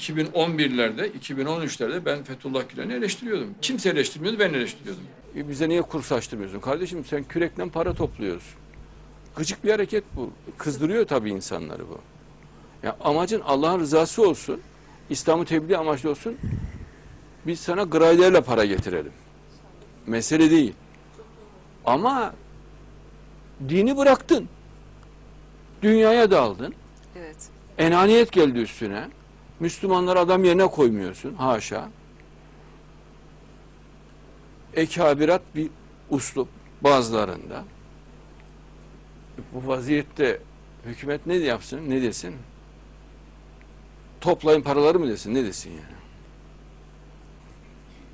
2011'lerde, 2013'lerde ben Fethullah Gülen'i eleştiriyordum. Kimse eleştirmiyordu, ben eleştiriyordum. E bize niye kurs açtırmıyorsun? Kardeşim sen kürekle para topluyorsun. Gıcık bir hareket bu. Kızdırıyor tabii insanları bu. Ya amacın Allah'ın rızası olsun. İslam'ı tebliğ amaçlı olsun. Biz sana grayderle para getirelim. Mesele değil. Ama dini bıraktın. Dünyaya daldın. Evet. Enaniyet geldi üstüne. Müslümanları adam yerine koymuyorsun. Haşa. Ekabirat bir uslup bazılarında. Bu vaziyette hükümet ne yapsın, ne desin? Toplayın paraları mı desin, ne desin yani?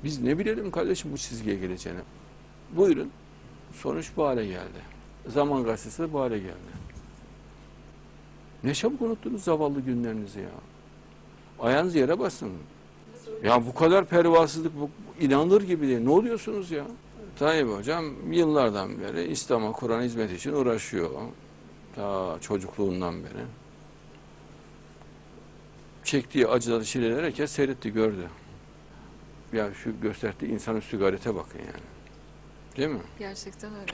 Biz ne bilelim kardeşim bu çizgiye geleceğini. Buyurun. Sonuç bu hale geldi. Zaman gazetesi bu hale geldi. Ne çabuk unuttunuz zavallı günlerinizi ya. Ayağınız yere basın. Ya bu kadar pervasızlık bu inanılır gibi değil. Ne oluyorsunuz ya? Tayyip Hocam yıllardan beri İslam'a, Kur'an hizmet için uğraşıyor. Ta çocukluğundan beri. Çektiği acıları, çileleri herkes seyretti, gördü. Ya şu gösterdiği insanüstü gayrete bakın yani. Değil mi? Gerçekten öyle.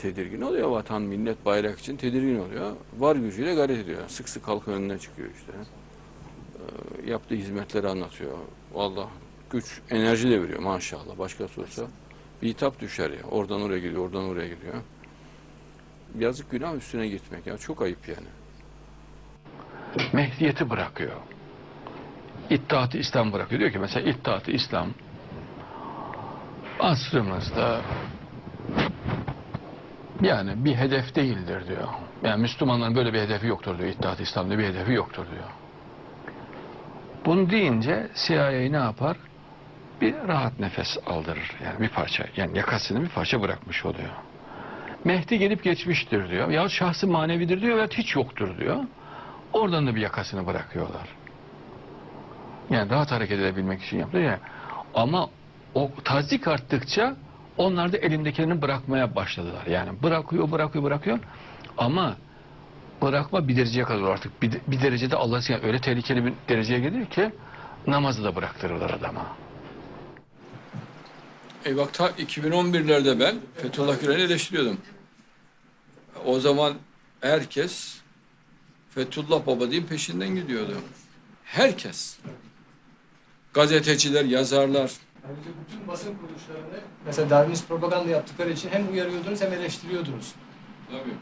tedirgin oluyor vatan, millet, bayrak için tedirgin oluyor. Var gücüyle gayret ediyor. Sık sık halkın önüne çıkıyor işte. Ee, yaptığı hizmetleri anlatıyor. Vallahi güç, enerji de veriyor maşallah. Başkası olsa bir hitap düşer ya. Oradan oraya gidiyor, oradan oraya gidiyor. Yazık günah üstüne gitmek ya. Çok ayıp yani. Mehdiyeti bırakıyor. İttihat-ı İslam bırakıyor. Diyor ki mesela İttihat-ı İslam asrımızda yani bir hedef değildir diyor. Yani Müslümanların böyle bir hedefi yoktur diyor. İttihat-ı İslam'da bir hedefi yoktur diyor. Bunu deyince CIA ne yapar? Bir rahat nefes aldırır. Yani bir parça, yani yakasını bir parça bırakmış oluyor. Mehdi gelip geçmiştir diyor. Ya şahsı manevidir diyor ve hiç yoktur diyor. Oradan da bir yakasını bırakıyorlar. Yani rahat hareket edebilmek için yapıyor ya. Ama o tazik arttıkça onlar da elindekilerini bırakmaya başladılar. Yani bırakıyor, bırakıyor, bırakıyor. Ama bırakma bir dereceye kadar olur artık. Bir, bir derecede Allah yani öyle tehlikeli bir dereceye gelir ki namazı da bıraktırırlar adama. E bak ta 2011'lerde ben Fethullah Gülen'i eleştiriyordum. O zaman herkes Fethullah Baba diyeyim peşinden gidiyordu. Herkes. Gazeteciler, yazarlar. Ayrıca bütün basın kuruluşlarını mesela Darwinist propaganda yaptıkları için hem uyarıyordunuz hem eleştiriyordunuz. Tabii.